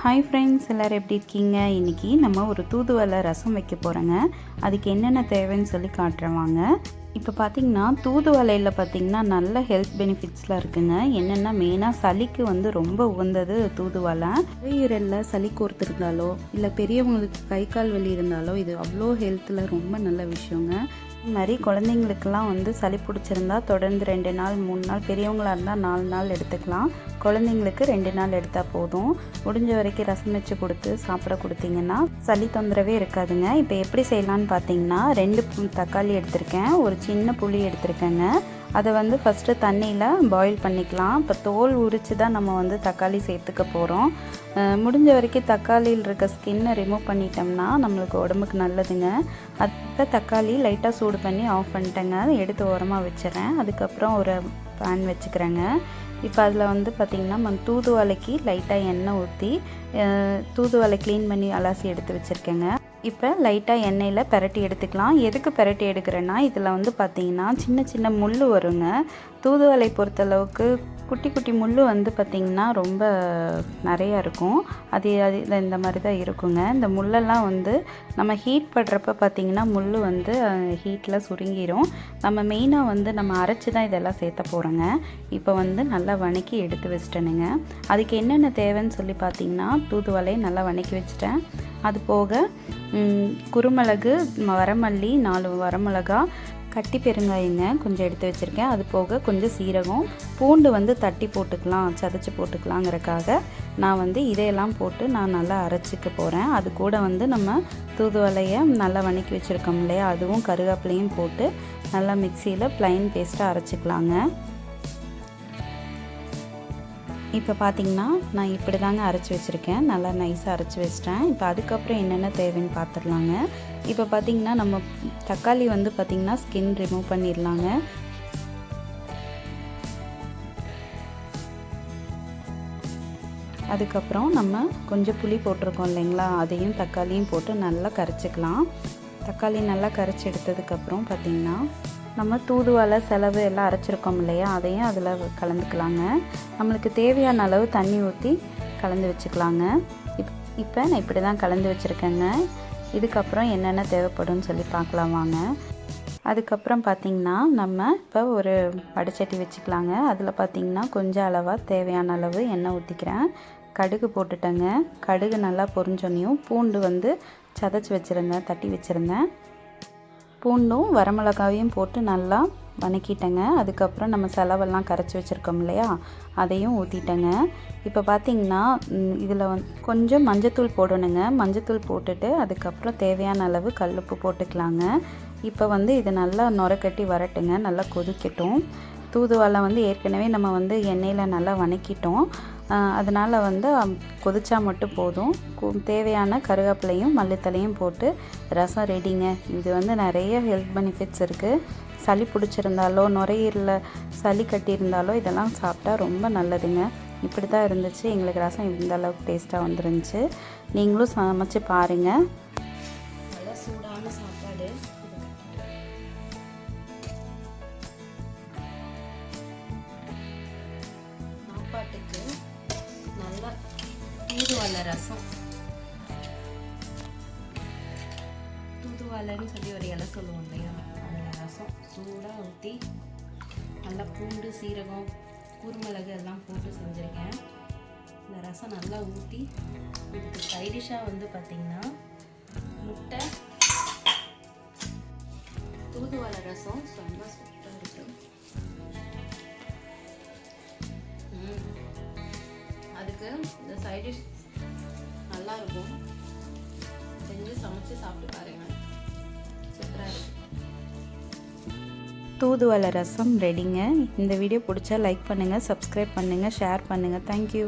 Hi friends எல்லோரும் எப்படி இருக்கீங்க? இன்றைக்கி நம்ம ஒரு தூதுவளை ரசம் வைக்க போகிறோங்க அதுக்கு என்னென்ன தேவைன்னு சொல்லி காட்டுறவாங்க இப்போ பார்த்தீங்கன்னா தூதுவளையில் பார்த்தீங்கன்னா நல்ல ஹெல்த் பெனிஃபிட்ஸ்லாம் இருக்குங்க. என்னென்னா மெயினாக சளிக்கு வந்து ரொம்ப உகந்தது தூதுவளை. நுரையீரலில் சளி கோர்த்துருந்தாலோ இல்லை பெரியவங்களுக்கு கை கால் வலி இருந்தாலோ இது அவ்வளோ ஹெல்த்தில் ரொம்ப நல்ல விஷயங்க. மாதிரி குழந்தைங்களுக்கெல்லாம் வந்து சளி பிடிச்சிருந்தா தொடர்ந்து ரெண்டு நாள் மூணு நாள் பெரியவங்களாக இருந்தால் நாலு நாள் எடுத்துக்கலாம். குழந்தைங்களுக்கு ரெண்டு நாள் எடுத்தால் போதும். முடிஞ்ச வரைக்கும் ரசம் வச்சு கொடுத்து சாப்பிட கொடுத்தீங்கன்னா சளி தொந்தரவே இருக்காதுங்க. இப்போ எப்படி செய்யலான்னு பார்த்தீங்கன்னா ரெண்டு தக்காளி எடுத்திருக்கேன். ஒரு சின்ன புளி எடுத்திருக்கேங்க. அதை வந்து ஃபஸ்ட்டு தண்ணியில் பாயில் பண்ணிக்கலாம். இப்போ தோல் உரித்து தான் நம்ம வந்து தக்காளி சேர்த்துக்க போகிறோம் முடிஞ்ச வரைக்கும் தக்காளியில் இருக்க ஸ்கின்னை ரிமூவ் பண்ணிட்டோம்னா நம்மளுக்கு உடம்புக்கு நல்லதுங்க. அதுக்கு தக்காளி லைட்டாக சூடு பண்ணி ஆஃப் பண்ணிட்டேங்க. எடுத்து ஓரமாக வச்சிடறேன். அதுக்கப்புறம் ஒரு பேன் வச்சுக்கிறேங்க. இப்போ அதில் வந்து பார்த்திங்கன்னா நம்ம தூதுவலைக்கு லைட்டாக எண்ணெய் ஊற்றி தூதுவலை க்ளீன் பண்ணி அலசி எடுத்து வச்சுருக்கேங்க. இப்போ லைட்டாக எண்ணெயில் பரட்டி எடுத்துக்கலாம். எதுக்கு பரட்டி எடுக்கிறேன்னா இதில் வந்து பார்த்திங்கன்னா சின்ன சின்ன முள் வருங்க. தூதுவலை பொறுத்தளவுக்கு குட்டி குட்டி முள் வந்து பார்த்திங்கன்னா ரொம்ப நிறையா இருக்கும். அது அது இந்த மாதிரி தான் இருக்குங்க. இந்த முள்ளெல்லாம் வந்து நம்ம ஹீட் படுறப்ப பார்த்திங்கன்னா முள் வந்து ஹீட்டில் சுருங்கிடும் நம்ம மெயினாக வந்து நம்ம அரைச்சி தான் இதெல்லாம் சேர்த்த போகிறோங்க இப்போ வந்து நல்லா வணக்கி எடுத்து வச்சிட்டேனுங்க. அதுக்கு என்னென்ன தேவைன்னு சொல்லி பார்த்தீங்கன்னா தூதுவலையை நல்லா வணக்கி வச்சுட்டேன். அது போக குருமிளகு வரமல்லி நாலு வரமிளகா கட்டி பெருங்காயங்க கொஞ்சம் எடுத்து வச்சுருக்கேன். அது போக கொஞ்சம் சீரகம் பூண்டு வந்து தட்டி போட்டுக்கலாம் சதைச்சி போட்டுக்கலாங்கிறக்காக நான் வந்து இதையெல்லாம் போட்டு நான் நல்லா அரைச்சிக்க போகிறேன் அது கூட வந்து நம்ம தூதுவலையை நல்லா வணக்கி வச்சுருக்கோம் இல்லையா? அதுவும் கருவேப்பிலையும் போட்டு நல்லா மிக்சியில் ப்ளைன் பேஸ்ட்டாக அரைச்சிக்கலாங்க. இப்போ பார்த்தீங்கன்னா நான் இப்படி தாங்க அரைச்சி வச்சுருக்கேன். நல்லா நைஸாக அரைச்சி வச்சிட்டேன். இப்போ அதுக்கப்புறம் என்னென்ன தேவைன்னு பார்த்துடலாங்க. இப்போ பார்த்தீங்கன்னா நம்ம தக்காளி வந்து பார்த்திங்கன்னா ஸ்கின் ரிமூவ் பண்ணிடலாங்க. அதுக்கப்புறம் நம்ம கொஞ்சம் புளி போட்டிருக்கோம் இல்லைங்களா? அதையும் தக்காளியும் போட்டு நல்லா கரைச்சிக்கலாம். தக்காளி நல்லா கரைச்சி எடுத்ததுக்கப்புறம் பார்த்திங்கன்னா நம்ம தூதுவளை செலவு எல்லாம் அரைச்சிருக்கோம் இல்லையா? அதையும் அதில் கலந்துக்கலாங்க. நம்மளுக்கு தேவையான அளவு தண்ணி ஊற்றி கலந்து வச்சுக்கலாங்க. இப் இப்போ நான் இப்படி தான் கலந்து வச்சுருக்கேங்க. இதுக்கப்புறம் என்னென்ன தேவைப்படும்னு சொல்லி பார்க்கலாம் வாங்க. அதுக்கப்புறம் பார்த்திங்கன்னா நம்ம இப்போ ஒரு வடைச்சட்டி வச்சுக்கலாங்க. அதில் பார்த்திங்கன்னா கொஞ்சம் அளவாக தேவையான அளவு எண்ணெய் ஊற்றிக்கிறேன் கடுகு போட்டுட்டேங்க. கடுகு நல்லா பொரிஞ்சோன்னையும் பூண்டு வந்து சதைச்சி வச்சுருந்தேன் தட்டி வச்சுருந்தேன். பூண்டும் வரமிளகாவையும் போட்டு நல்லா வணக்கிட்டேங்க. அதுக்கப்புறம் நம்ம செலவெல்லாம் கரைச்சி வச்சுருக்கோம் இல்லையா? அதையும் ஊற்றிட்டேங்க இப்போ பார்த்தீங்கன்னா இதில் வந்து கொஞ்சம் மஞ்சத்தூள் போடணுங்க. மஞ்சத்தூள் போட்டுட்டு அதுக்கப்புறம் தேவையான அளவு கல்லுப்பு போட்டுக்கலாங்க. இப்போ வந்து இது நல்லா நுரக்கட்டி வரட்டுங்க. நல்லா கொதிக்கட்டும். தூதுவளை வந்து ஏற்கனவே நம்ம வந்து எண்ணெயில் நல்லா வணக்கிட்டோம். அதனால் வந்து கொதிச்சா மட்டும் போதும். கு- தேவையான கருவேப்பிலையும் மல்லித்தலையும் போட்டு ரசம் ரெடிங்க. இது வந்து நிறைய ஹெல்த் பெனிஃபிட்ஸ் இருக்குது சளி பிடிச்சிருந்தாலோ நுரையீரலில் சளி கட்டியிருந்தாலோ இதெல்லாம் சாப்பிட்டா ரொம்ப நல்லதுங்க. இப்படி தான் இருந்துச்சு. எங்களுக்கு ரசம் இந்த அளவுக்கு டேஸ்ட்டாக வந்துருந்துச்சு. நீங்களும் சமைச்சு பாருங்கள் தூதுவளை ரசம். தூதுவளைன்னு சொல்லி ஒரு இலை சொல்லுவோம் இல்லையா? அதில் ரசம். சூடாக ஊற்றி நல்லா பூண்டு சீரகம் குருமிளகு எல்லாம் போட்டு செஞ்சுருக்கேன். இந்த ரசம் நல்லா ஊற்றி இதுக்கு சைடிஷாக வந்து பார்த்திங்கன்னா முட்டை தூதுவளை ரசம். ரொம்ப சூப்பராக இருக்கும் அதுக்கு இந்த சைடிஷ் நல்லா இருக்கும் செஞ்சு சமைச்சு சாப்பிட்டு பாருங்க. சூப்பராக இருக்கும் தூதுவளை ரசம் ரெடிங்க இந்த வீடியோ பிடிச்சா லைக் பண்ணுங்கள் சப்ஸ்கிரைப் பண்ணுங்கள் ஷேர் பண்ணுங்கள் தேங்க்யூ